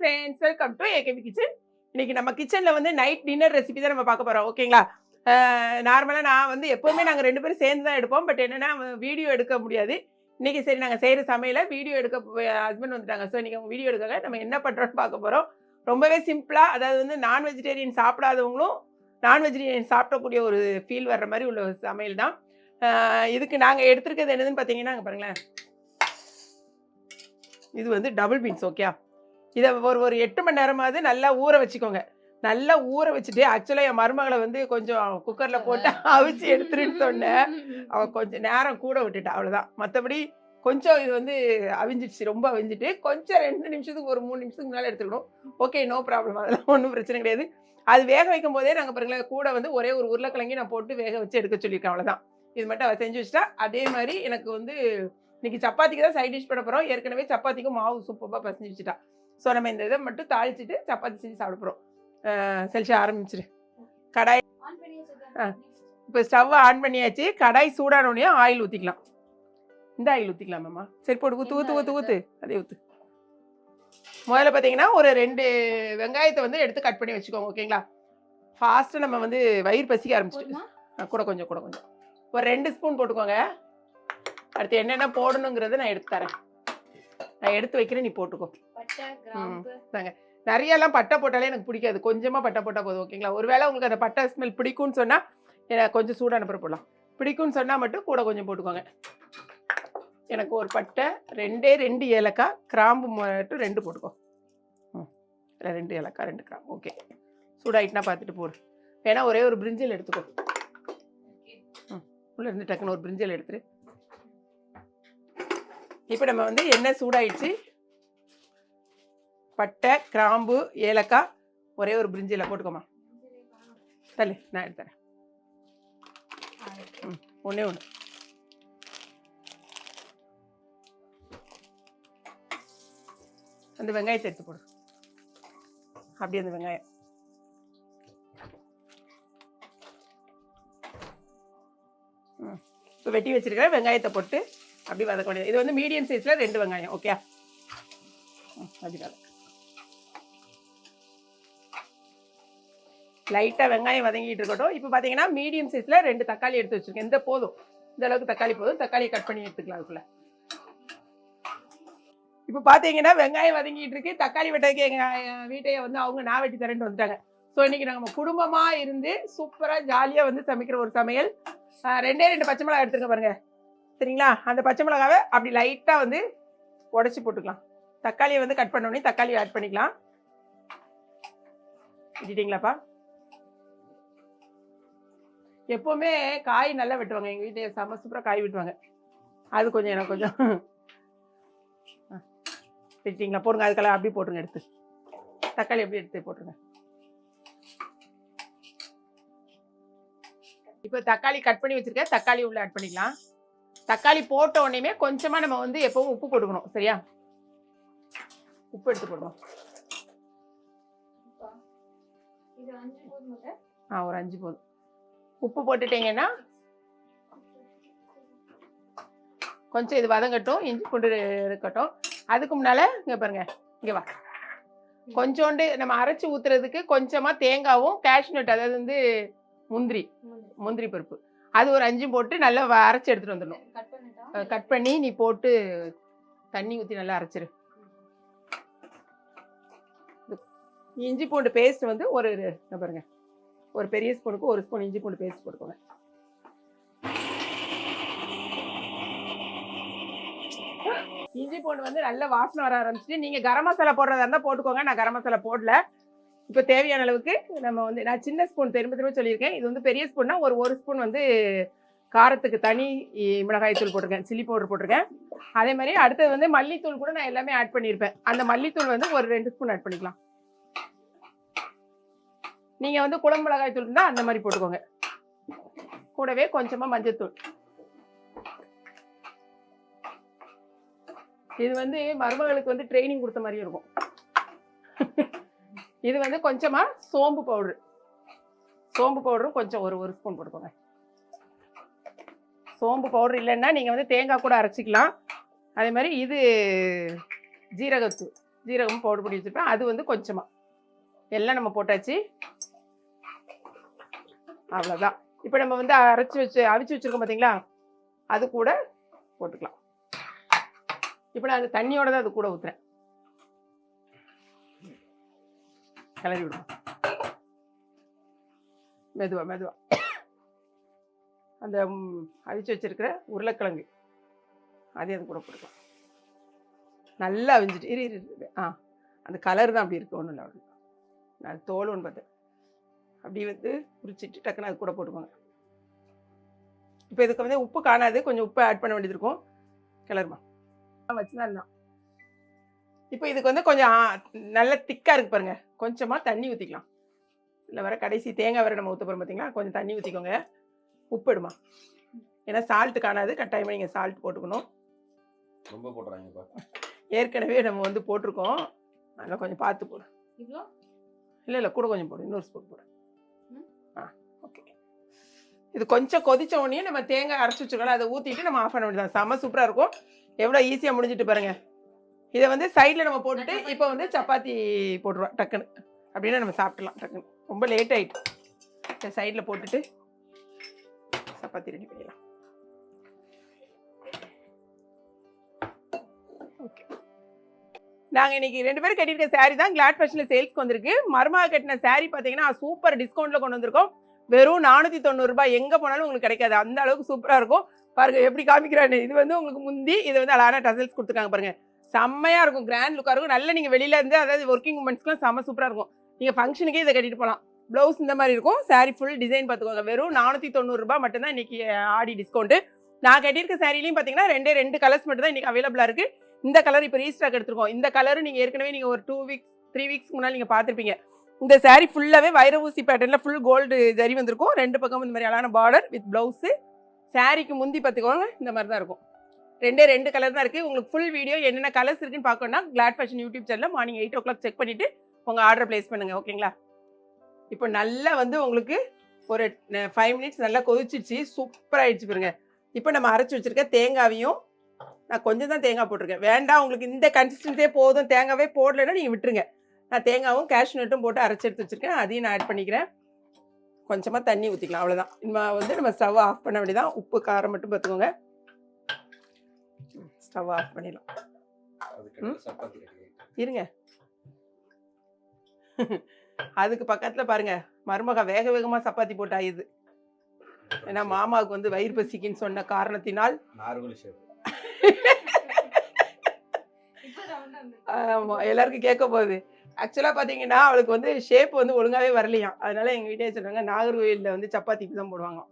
Friends welcome to AKP kitchen இன்னைக்கு நம்ம கிச்சனில் வந்து நைட் டின்னர் ரெசிபி தான் நம்ம பார்க்க போகிறோம் ஓகேங்களா நார்மலாக நான் வந்து எப்போவுமே நாங்கள் ரெண்டு பேரும் சேர்ந்து தான் எடுப்போம். பட் என்னென்னா வீடியோ எடுக்க முடியாது. இன்றைக்கி சரி நாங்கள் செய்கிற சமையலை வீடியோ எடுக்க ஹஸ்பண்ட் வந்துட்டாங்க. ஸோ இன்றைக்கி அவங்க வீடியோ எடுக்காங்க நம்ம என்ன பண்ணுறோன்னு பார்க்க போகிறோம் ரொம்பவே சிம்பிளாக அதாவது வந்து நான் வெஜிடேரியன் சாப்பிடாதவங்களும் நான் வெஜிடேரியன் சாப்பிடக்கூடிய ஒரு ஃபீல் வர்ற மாதிரி உள்ள ஒரு சமையல் தான். இதுக்கு நாங்கள் எடுத்துருக்கிறது என்னதுன்னு பார்த்தீங்கன்னா அங்கே பாருங்களேன். இது வந்து டபுள் பீன்ஸ் ஓகே இதை ஒரு ஒரு எட்டு மணி நேரமாவது நல்லா ஊற வச்சுக்கோங்க. நல்லா ஊற வச்சுட்டு ஆக்சுவலாக என் மருமகளை வந்து கொஞ்சம் குக்கரில் போட்டு அவிச்சு எடுத்துருன்னு சொன்னேன். அவள் கொஞ்சம் நேரம் கூட விட்டுட்டா அவ்வளோதான் மற்றபடி கொஞ்சம் இது வந்து அவிஞ்சிடுச்சு ரொம்ப அவிஞ்சிட்டு கொஞ்சம் ரெண்டு நிமிஷத்துக்கு ஒரு மூணு நிமிஷத்துக்கு மேலே எடுத்துக்கணும். ஓகே நோ ப்ராப்ளம் அதெல்லாம் ஒன்றும் பிரச்சனை கிடையாது. அது வேக வைக்கும் போதே நாங்கள் பாருங்களேன் கூட வந்து ஒரே ஒரு உருளைக்கிழங்கி நான் போட்டு வேக வச்சு எடுக்க சொல்லியிருக்கேன் அவ்வளோதான் இது மட்டும் அவள் செஞ்சு வச்சுட்டா அதே மாதிரி எனக்கு வந்து இன்னைக்கு சப்பாத்திக்கு தான் சைட் டிஷ் பண்ண போகிறோம் ஏற்கனவே சப்பாத்திக்கு மாவு சூப்பராக பசஞ்சு வச்சுட்டா. ஸோ நம்ம இந்த இதை மட்டும் தாளிச்சிட்டு சப்பாத்தி செஞ்சு சாப்பிட போகிறோம் செல்சி ஆரம்பிச்சிரு. கடாய் ஆ. இப்போ ஸ்டவ் ஆன் பண்ணியாச்சு. கடாய் சூடானோடனே ஆயில் ஊற்றிக்கலாம் இந்த ஆயில் ஊற்றிக்கலாமாம்மா சரி போடு. ஊற்று ஊற்று ஊற்று ஊற்று அதே ஊற்று முதல்ல பார்த்தீங்கன்னா ஒரு ரெண்டு வெங்காயத்தை வந்து எடுத்து கட் பண்ணி வச்சுக்கோங்க ஓகேங்களா? ஃபாஸ்ட்டாக நம்ம வந்து வயிறு பசிக்க ஆரம்பிச்சிட்டு. கூட கொஞ்சம் கூட கொஞ்சம். ஒரு ரெண்டு ஸ்பூன் போட்டுக்கோங்க. அடுத்து என்னென்ன போடணுங்கிறத நான் எடுத்து தரேன். நான் எடுத்து வைக்கிறேன் நீ போட்டுக்கோ. பட்டை கிராம்பு. நிறையெல்லாம் பட்டை போட்டாலே எனக்கு பிடிக்காது. கொஞ்சமாக பட்டை போட்டால் போதும் ஓகேங்களா? ஒருவேளை உங்களுக்கு அந்த பட்டை ஸ்மெல் பிடிக்கும்னு சொன்னால் எனக்கு கொஞ்சம் சூடான பிறகு போடலாம். பிடிக்கும்னு சொன்னால் மட்டும் கூட கொஞ்சம் போட்டுக்கோங்க. எனக்கு ஒரு பட்டை ரெண்டே ரெண்டு ஏலக்காய் கிராம்பு மட்டும் ரெண்டு போட்டுக்கோ. ம். ரெண்டு ஏலக்காய் ரெண்டு கிராம்பு. ஓகே. சூடாயிட்டுனா பார்த்துட்டு போடு. வேணா ஒரே ஒரு பிரிஞ்சில் எடுத்துக்கோ. உள்ளே இருந்து டக்குன்னு ஒரு பிரிஞ்சில் எடுத்துரு. இப்போ நம்ம வந்து எண்ணெய் சூடாயிடுச்சு. பட்டை கிராம்பு ஏலக்காய் ஒரே ஒரு பிரிஞ்சில் போட்டுக்கோமா தள்ளு நான் எடுத்துறேன் ம் ஒன்றே ஒன்று அந்த வெங்காயத்தை எடுத்து போடு. அப்படியே அந்த வெங்காயம். ம் இப்போ வெட்டி வச்சிருக்கிற வெங்காயத்தை போட்டு அப்படி வதக்க வேண்டியது. இது வந்து மீடியம் சைஸில் ரெண்டு வெங்காயம் ஓகே அதுக்காக லைட்டாக வெங்காயம் வதங்கிட்டு இருக்கட்டும். இப்போ பார்த்தீங்கன்னா மீடியம் சைஸில் ரெண்டு தக்காளி எடுத்து வச்சுருக்கேன். இந்த போதும். இந்த அளவுக்கு தக்காளி போதும். தக்காளியை கட் பண்ணி எடுத்துக்கலாம் அதுக்குள்ள. இப்போ பார்த்தீங்கன்னா வெங்காயம் வதங்கிட்டு இருக்கு. தக்காளி வெட்டதுக்கு எங்கள் வீட்டையே வந்து அவங்க நான் வெட்டி தரேன்னு வந்துட்டாங்க. ஸோ இன்னைக்கு நம்ம குடும்பமாக இருந்து சூப்பராக ஜாலியாக வந்து சமைக்கிற ஒரு சமையல். ரெண்டே ரெண்டு பச்சை மிளகா எடுத்துருக்க பாருங்க. சரிங்களா? அந்த பச்சை மிளகாவை அப்படி லைட்டாக வந்து உடச்சி போட்டுக்கலாம். தக்காளியை வந்து கட் பண்ண உடனே தக்காளி ஆட் பண்ணிக்கலாம். விட்டுட்டீங்களாப்பா? எப்போவுமே காய் நல்லா வெட்டுவாங்க. எங்கள் வீட்டில் செம்ம சூப்பராக காய் வெட்டுவாங்க. அது கொஞ்சம் எனக்கு கொஞ்சம் ஆ, போடுங்க. அதுக்கெல்லாம் அப்படியே போட்டுருங்க எடுத்து. தக்காளி எப்படி எடுத்து போட்டுருங்க. இப்போ தக்காளி கட் பண்ணி வச்சிருக்கேன். தக்காளி உள்ளே ஆட் பண்ணிக்கலாம். தக்காளி போட்ட உடனேயுமே கொஞ்சமாக நம்ம வந்து எப்பவும் உப்பு போட்டுக்கணும் சரியா? உப்பு எடுத்து போடுவோம் ஆ ஒரு அஞ்சு போதும். உப்பு போட்டுட்டீங்கன்னா கொஞ்சம் இது வதங்கட்டும் இஞ்சி பூண்டு இருக்கட்டும். அதுக்கு முன்னால் இங்கே பாருங்க இங்கே வா. கொஞ்சோண்டு நம்ம அரைச்சி ஊற்றுறதுக்கு கொஞ்சமாக தேங்காவும் கேஷ்நட் அதாவது வந்து முந்திரி. முந்திரி பருப்பு. அது ஒரு அஞ்சும் போட்டு நல்லா அரைச்சி எடுத்துகிட்டு வந்துடணும். கட் பண்ணி நீ போட்டு தண்ணி ஊற்றி நல்லா அரைச்சிரு. இஞ்சி பூண்டு பேஸ்ட் வந்து ஒரு பாருங்க. ஒரு பெரிய ஸ்பூனுக்கு ஒரு ஸ்பூன் இஞ்சி பூண்டு பேஸ்ட் போட்டுக்கோங்க. இஞ்சி பூண்டு வந்து நல்ல வாசனை வர ஆரம்பிச்சிட்டு நீங்கள் கரம் மசாலா போடுறதா இருந்தால் போட்டுக்கோங்க. நான் கரம் மசாலா போடல. இப்போ தேவையான அளவுக்கு நம்ம வந்து நான் சின்ன ஸ்பூன் திரும்ப திரும்ப சொல்லியிருக்கேன். இது வந்து பெரிய ஸ்பூன்னா ஒரு ஒரு ஸ்பூன் வந்து காரத்துக்கு தனி மிளகாய் தூள் போட்டிருக்கேன். சில்லி பவுடர் போட்டிருக்கேன். அதே மாதிரி அடுத்தது வந்து மல்லித்தூள் கூட நான் எல்லாமே ஆட் பண்ணியிருப்பேன். அந்த மல்லித்தூள் வந்து ஒரு ரெண்டு ஸ்பூன் ஆட் பண்ணிக்கலாம். நீங்கள் வந்து குழம்பு மிளகாய் தூள் இருந்தால் அந்த மாதிரி போட்டுக்கோங்க. கூடவே கொஞ்சமாக மஞ்சத்தூள். இது வந்து மருமகளுக்கு வந்து ட்ரைனிங் கொடுத்த மாதிரி இருக்கும். இது வந்து கொஞ்சமாக சோம்பு பவுடர். சோம்பு பவுடரும் கொஞ்சம் ஒரு ஒரு ஸ்பூன் போட்டுக்கோங்க. சோம்பு பவுடர் இல்லைன்னா நீங்கள் வந்து தேங்காய் கூட அரைச்சிக்கலாம். அதே மாதிரி இது ஜீரகத்து ஜீரகம் பவுடர் பண்ணி வச்சுருப்பேன். அது வந்து கொஞ்சமாக எல்லாம் நம்ம போட்டாச்சு. அவ்வளோதான் இப்போ நம்ம வந்து அரைச்சி வச்சு அவிச்சு வச்சுருக்கோம் பார்த்தீங்களா அது கூட போட்டுக்கலாம். இப்போ நான் அந்த தண்ணியோட தான் அது கூட ஊற்றுறேன் கிளறி விடும் மெதுவா மெதுவா. அந்த அவிச்சு வச்சிருக்கிற உருளைக்கிழங்கு. அதையும் அது கூட போட்டுக்கலாம். நல்லா அவிஞ்சிட்டு இரு இரு ஆ அந்த கலர் தான் அப்படி இருக்கு. ஒன்றும் இல்லை அப்படி நான் தோல் ஒன்று பார்த்தேன். அப்படி வந்து உரிச்சிட்டு டக்குன்னு அது கூட போட்டுக்கோங்க. இப்போ இதுக்கு வந்து உப்பு காணாது. கொஞ்சம் உப்பு ஆட் பண்ண வேண்டியது இருக்கும். கிளறுமா. வச்சுதான் தான் இப்போ இதுக்கு வந்து கொஞ்சம் நல்ல திக்காக இருக்கு பாருங்க. கொஞ்சமாக தண்ணி ஊற்றிக்கலாம் இல்லை வர கடைசி தேங்காய் வர நம்ம ஊற்ற போகிறோம் பார்த்தீங்களா கொஞ்சம் தண்ணி ஊற்றிக்கோங்க உப்பு இடுமா ஏன்னா சால்ட்டு காணாது. கட்டாயமாக நீங்கள் சால்ட் போட்டுக்கணும். ரொம்ப போட்டுறாங்கப்பா. ஏற்கனவே நம்ம வந்து போட்டிருக்கோம். அதனால் கொஞ்சம் பார்த்து போடு. இல்லை இல்லை கூட கொஞ்சம் போடு. இன்னொரு ஸ்பூன் போடு. ம். ஆ ஓகே இது கொஞ்சம் கொதிச்ச உடனே நம்ம தேங்காய் அரைச்சி வச்சுருக்கோம் அதை ஊற்றிட்டு நம்ம ஆஃப் பண்ண வேண்டியது செம்ம சூப்பராக இருக்கும். எவ்வளோ ஈஸியாக முடிஞ்சிட்டு பாருங்க. இதை வந்து சைடில் நம்ம போட்டுட்டு இப்போ வந்து சப்பாத்தி போட்டுருவோம் டக்குன்னு அப்படின்னா நம்ம சாப்பிடலாம் டக்குன்னு ரொம்ப லேட் ஆயிட்டு. இதை சைடில் போட்டுட்டு சப்பாத்தி ரெடி பண்ணிடலாம். ஓகே நாங்கள் இன்னைக்கு ரெண்டு பேரும் கட்டியிருக்க saree தான் கிளாட் ஃபேஷனில் சேல்ஸ்க்கு வந்திருக்கு. மருமக கட்டின saree பார்த்தீங்கன்னா சூப்பர் டிஸ்கவுண்ட்டில் கொண்டு வந்திருக்கோம். வெறும் நானூற்றி தொண்ணூறுரூபா எங்கே போனாலும் உங்களுக்கு கிடைக்காது. அந்த அளவுக்கு சூப்பராக இருக்கும். பாருங்க எப்படி காமிக்கிறான்னு இது வந்து உங்களுக்கு முந்தி இது வந்து அழகான டசல்ஸ் கொடுத்துருக்காங்க பாருங்க. செம்மையாக இருக்கும். கிராண்ட் லுக்காக இருக்கும். நல்ல நீங்கள் வெளியில இருந்து அதாவது ஒர்க்கிங் உமன்ஸ்க்குலாம் செம்ம சூப்பராக இருக்கும். நீங்கள் ஃபங்க்ஷனுக்கே இதை கட்டிட்டு போகலாம் ப்ளவுஸ் இந்த மாதிரி இருக்கும். சாரீ ஃபுல் டிசைன் பார்த்துக்கோங்க. வெறும் நானூற்றி தொண்ணூறுரூபா மட்டும்தான் இன்னைக்கு ஆடி டிஸ்கவுண்ட்டு நான் கட்டியிருக்க சாரிலையும் பார்த்தீங்கன்னா ரெண்டே ரெண்டு கலர்ஸ் மட்டும் தான் இன்றைக்கி அவைலபிளாக இருக்குது இந்த கலர் இப்போ ரீஸ்டாக் எடுத்துருக்கோம். இந்த கலரும் நீங்கள் ஏற்கனவே நீங்கள் ஒரு டூ வீக்ஸ் த்ரீ வீக்ஸ் முன்னால் நீங்கள் பார்த்துருப்பீங்க. இந்த சாரீ ஃபுல்லாகவே வைர ஊசி பேட்டர்னில் ஃபுல் கோல்டு ஜரி வந்திருக்கும். ரெண்டு பக்கம் இந்த மாதிரி அழகான பார்டர் வித் ப்ளவுஸு சாரீக்கு முந்தி பார்த்துக்கோங்க. இந்த மாதிரி தான் இருக்கும். ரெண்டே ரெண்டு கலர் தான் இருக்குது உங்களுக்கு ஃபுல் வீடியோ என்னென்ன கலர்ஸ் இருக்குன்னு பார்க்கணும்னா கிளாட் ஃபேஷன் யூடியூப் சேனலில் morning eight o'clock check பண்ணிவிட்டு உங்கள் ஆர்டர் ப்ளேஸ் பண்ணுங்கள் ஓகேங்களா இப்போ நல்லா வந்து உங்களுக்கு ஒரு ஃபைவ் மினிட்ஸ் நல்லா கொதிச்சிருச்சு சூப்பராகிடுச்சு பாருங்க. இப்போ நம்ம அரைச்சி வச்சுருக்க தேங்காவையும் நான் கொஞ்சம் தான் தேங்காய் போட்டிருக்கேன். வேண்டாம் உங்களுக்கு இந்த கன்சிஸ்டன்ஸே போதும். தேங்காவே போடலைன்னா நீங்கள் விட்டுருங்க. நான் தேங்காவும் கேஷ் நட்டும் போட்டு அரைச்சி எடுத்து வச்சிருக்கேன். அதையும் நான் ஆட் பண்ணிக்கிறேன். கொஞ்சமாக தண்ணி ஊற்றிக்கலாம் அவ்வளோதான் இனிமே வந்து நம்ம ஸ்டவ் ஆஃப் பண்ண வேண்டியதான் உப்பு காரம் மட்டும் பார்த்துக்கோங்க. ஸ்டவ் ஆஃப் பண்ணிடலாம். இருங்க. அதுக்கு பக்கத்தில் பாருங்க மருமக வேக வேகமாக சப்பாத்தி போட்டு ஆயுது ஏன்னா மாமாவுக்கு வந்து வயிறு பசிக்குன்னு சொன்ன காரணத்தினால் நார்கோலி ஷேப் இப்போ ரவுண்டாக வந்து ஆமா, எல்லாருக்கும் கேட்க போகுது. ஆக்சுவலாக பார்த்தீங்கன்னா அவளுக்கு வந்து ஷேப் வந்து ஒழுங்காவே வரலையாம். அதனால எங்கள் வீட்டே சொல்றாங்க நாகர்கோயிலில் வந்து சப்பாத்திக்கு தான் போடுவாங்க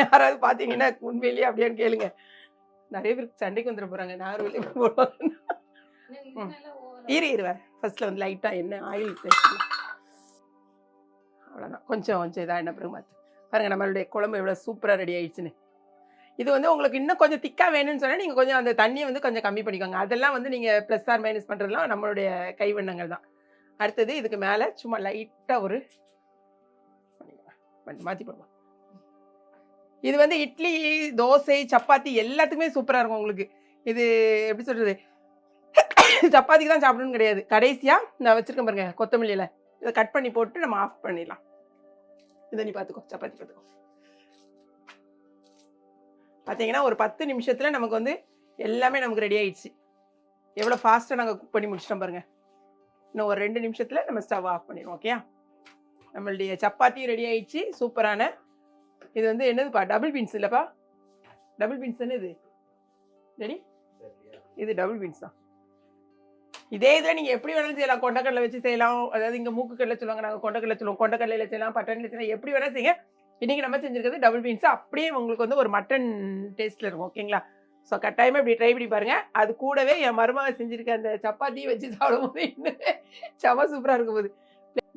யாராவது பார்த்தீங்கன்னா உண்மையிலேயே அப்படியான்னு கேளுங்க. நிறைய பேருக்கு சண்டைக்கு வந்துட போகிறாங்க போடுவாங்க இன்னும் நல்லா ஓவர் இரு இருவேன் ஃபர்ஸ்ட்ல வந்து லைட்டாக எண்ணெய் ஆயில் அவ்வளோதான் கொஞ்சம் கொஞ்சம் இதாக எண்ணெய் பிறகு மாற்று பாருங்க நம்மளுடைய குழம்பு எவ்வளோ சூப்பராக ரெடி ஆயிடுச்சுன்னு. இது வந்து உங்களுக்கு இன்னும் கொஞ்சம் திக்காக வேணும்னு சொன்னால் நீங்கள் கொஞ்சம் அந்த தண்ணியை வந்து கொஞ்சம் கம்மி பண்ணிக்கோங்க. அதெல்லாம் வந்து நீங்கள் ப்ளஸ் ஆர் மைனஸ் பண்ணுறதுலாம் நம்மளுடைய கைவண்ணங்கள் தான். அடுத்தது இதுக்கு மேலே சும்மா லைட்டாக ஒரு மாற்றி போடுவோம். இது வந்து இட்லி தோசை சப்பாத்தி எல்லாத்துக்குமே சூப்பராக இருக்கும் உங்களுக்கு. இது எப்படி சொல்கிறது சப்பாத்திக்கு தான் சாப்பிடணும்னு கிடையாது. கடைசியாக நான் வச்சுருக்கேன் பாருங்க கொத்தமல்லியில் இதை கட் பண்ணி போட்டு நம்ம ஆஃப் பண்ணிடலாம். இதை நீ பார்த்துக்கோ சப்பாத்தி பார்த்துக்கோ. பார்த்தீங்கன்னா ஒரு பத்து நிமிஷத்தில் நமக்கு வந்து எல்லாமே நமக்கு ரெடி ஆயிடுச்சு. எவ்வளோ ஃபாஸ்ட்டாக நாங்கள் குக் பண்ணி முடிச்சிட்டோம் பாருங்கள் இன்னும் ஒரு ரெண்டு நிமிஷத்தில் நம்ம ஸ்டவ் ஆஃப் பண்ணிடுவோம் ஓகேயா நம்மளுடைய சப்பாத்தியும் ரெடி ஆயிடுச்சு. சூப்பரான இது வந்து என்னதுப்பா டபுள் பீன்ஸ் இல்லைப்பா. டபுள் பீன்ஸ் தானே இது? ரெடி இது டபுள் பீன்ஸ் தான். இதே இதில் நீங்கள் எப்படி வேணாலும் செய்யலாம். கொண்டக்கடலை வச்சு செய்யலாம். அதாவது இங்கே மூக்கு கடலை சொல்லுவாங்க. நாங்கள் கொண்டக்கடலை சொல்லுவோம். கொண்டக்கடலையில் செய்யலாம். பட்டனில் செய்யலாம். எப்படி வேணால் செய்யுங்க. இன்றைக்கி நம்ம செஞ்சுருக்கிறது டபுள் பீன்ஸ் அப்படியே உங்களுக்கு வந்து ஒரு மட்டன் டேஸ்ட்டில் இருக்கும். ஓகேங்களா? ஸோ கட்டாயமாக இப்படி ட்ரை பண்ணி பாருங்கள் அது கூடவே என் மருமக செஞ்சுருக்க அந்த சப்பாத்தியை வச்சு சாப்பிடும்போது இன்னும் செம சூப்பராக இருக்கும் போது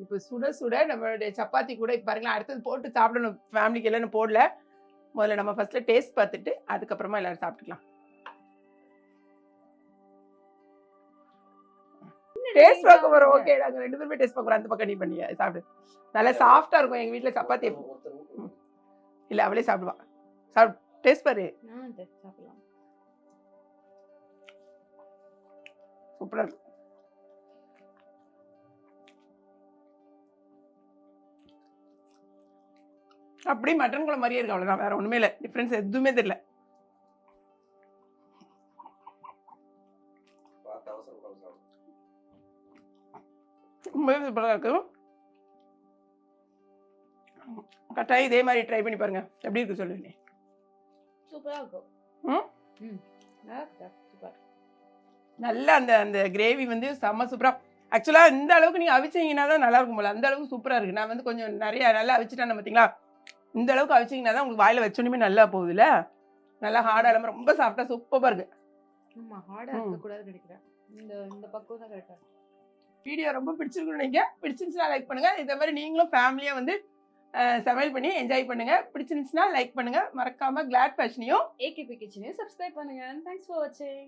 இப்போ சுட சுட நம்மளுடைய சப்பாத்தி கூட இப்போ பாருங்களேன் அடுத்தது போட்டு சாப்பிடணும். ஃபேமிலிக்கு எல்லாம் போடல. முதல்ல நம்ம ஃபஸ்ட்டில் டேஸ்ட் பார்த்துட்டு அதுக்கப்புறமா எல்லோரும் சாப்பிட்டுக்கலாம். டேஸ்ட் பார்க்க போறோம். ஓகே நாங்க ரெண்டு பேருமே டேஸ்ட் பார்க்க போறோம். அந்த பக்கம் நீ பண்ணி சாப்பிடு. நல்லா சாஃப்டா இருக்கும். எங்க வீட்ல சப்பாத்தி. இல்ல அவளே சாப்பிடுவா. சாப்பிடு டேஸ்ட் பாரு. நான் சாப்பிடலாம். சூப்பரா இருக்கும். அப்படியே மட்டன் குழம்பு மாதிரியே இருக்கு அவ்வளோதான் வேற ஒன்றுமே இல்லை. டிஃப்ரென்ஸ் எதுவுமே தெரியல. ரொம்பவே சூப்பராக இருக்கு. கட்டாயம் இதே மாதிரி ட்ரை பண்ணி பாருங்க. எப்படி இருக்கு சொல்லுங்க சூப்பரா இருக்கும். நல்லா அந்த அந்த கிரேவி வந்து செம்ம சூப்பராக ஆக்சுவலாக இந்த அளவுக்கு நீங்கள் அவிச்சிங்கன்னா தான் நல்லா இருக்கும் போல. அந்த அளவுக்கு சூப்பராக இருக்குது நான் வந்து கொஞ்சம் நிறைய நல்லா அவிச்சிட்டேன் பார்த்தீங்களா? இந்த அளவுக்கு அவிச்சிங்கன்னா தான் உங்களுக்கு வாயில் வச்சோன்னே நல்லா போகுதுல்ல? நல்லா ஹார்டாக இல்லாமல் ரொம்ப சாஃப்டாக சூப்பராக இருக்குது ஆமா ஹார்டா ம். இருக்க கூடாதுன்னு நினைக்கிறேன். இந்த இந்த பக்கம் தான் கரெக்டா வீடியோ ரொம்ப பிடிச்சிருக்குன்னு நினைக்கிறேன். பிடிச்சிருந்துச்சுன்னா லைக் பண்ணுங்கள் இதே மாதிரி நீங்களும் ஃபேமிலியாக வந்து சமையல் பண்ணி என்ஜாய் பண்ணுங்கள் பிடிச்சிருந்துச்சுன்னா லைக் பண்ணுங்கள் மறக்காமல் கிளாட் ஃபேஷனையும் ஏகேபி கிச்சனையும் சப்ஸ்கிரைப் பண்ணுங்க. தேங்க்ஸ் ஃபார் வாட்சிங்